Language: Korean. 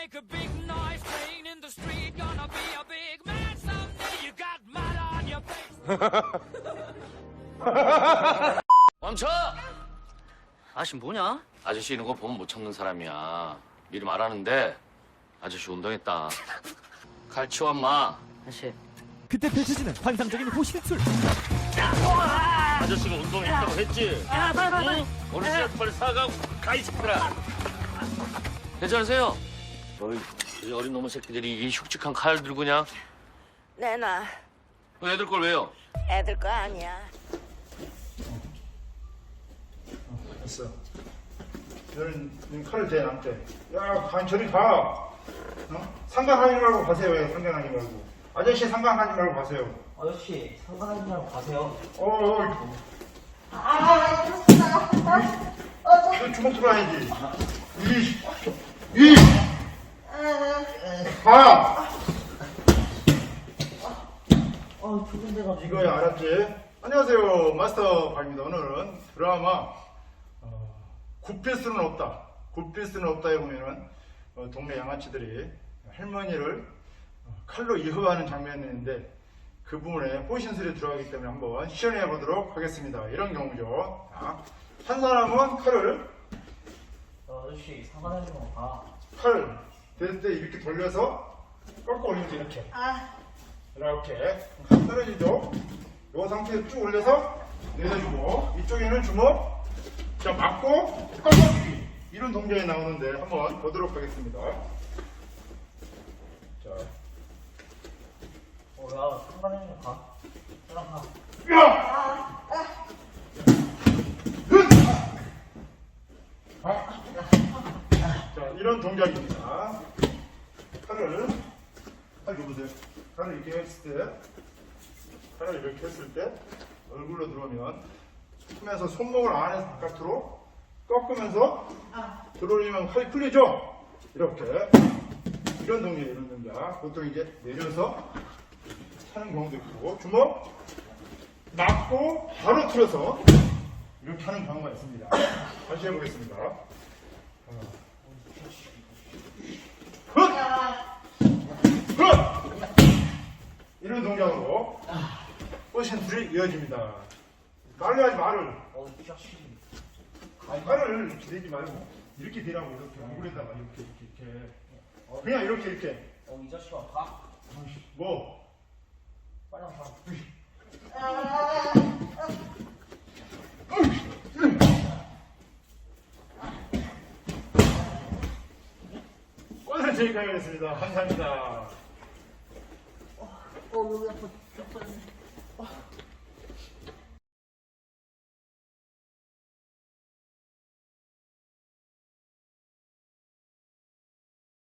make a big noise playing in the street. Gonna be a big man someday. You got mud on your face. 멈춰! 아씨 뭐냐? 아저씨 이런 거 보면 못 참는 사람이야. 미리 말하는데 아저씨 운동했다. 칼 치워 마. 아씨 그때 펼쳐지는 환상적인 호신술 아저씨가 운동했다고 했지? 야 빨리 빨리 빨리 어르신한테 빨리 사과하고 가 이 새끼들아. 괜찮으세요? 어이, 이 어린 놈의 새끼들이 이 흉측한 칼 들고 그냥 내놔. 그 애들 걸 왜요? 애들 거 아니야. 됐어. 너는 는 칼을 대 남대. 야, 간 저리 가. 어? 상관하지 말고 가세요. 왜 상관하지 말고. 아저씨 상관하지 말고 가세요. 아저씨 상관하지 말고 가세요. 어, 어. 너 주먹 들어야지. 이, 이. 아 데가 이거야 알았지? 안녕하세요 마스터 박입니다. 오늘은 드라마 어, 굽힐 수는 없다. 굽힐 수는 없다에 보면은. 어, 동네 양아치들이 할머니를 어, 칼로 이어하는 장면이 있는데 그 부분에 포신술이 들어가기 때문에 한번 시연해 보도록 하겠습니다. 이런 경우죠. 자, 한 사람은 칼을 아저씨 상관하지 말고 가. 칼 됐을 때 이렇게 돌려서 꺾어 올리면 이렇게 이렇게 칼 떨어지죠 이 상태에서 쭉 올려서 내려주고 이쪽에는 주먹 자 맞고 꺾어주기 이런 동작이 나오는데 한번 보도록 하겠습니다 자 어야 상관하지 말고 가. 그냥 가. 야! 자, 이런 동작입니다. 칼 줘보세요. 칼을 이렇게 했을 때, 칼을 이렇게 했을 때, 얼굴로 들어오면, 하면서 손목을 안에서 바깥으로 꺾으면서 들어올리면 칼이 풀리죠? 이렇게. 이런 동작, 이런 동작. 보통 이제 내려서 하는 경우도 있고, 주먹, 맞고 바로 틀어서 이렇게 하는 경우가 있습니다. 다시 해보겠습니다. 어. 헛! 헛! 이런 동작으로 포션들이 이어집니다. 말로 하지 말을. 어 자식. 아니, 팔을 이렇게 대지 말고 이렇게 대라고 이렇게 얼굴에다가 이렇게 이렇게 이렇게 어, 그냥 이렇게 이렇게 어 이 자식아 가. 뭐 빨리 가. 오늘 저희가 하겠습니다. 감사합니다. 어 여기 아파.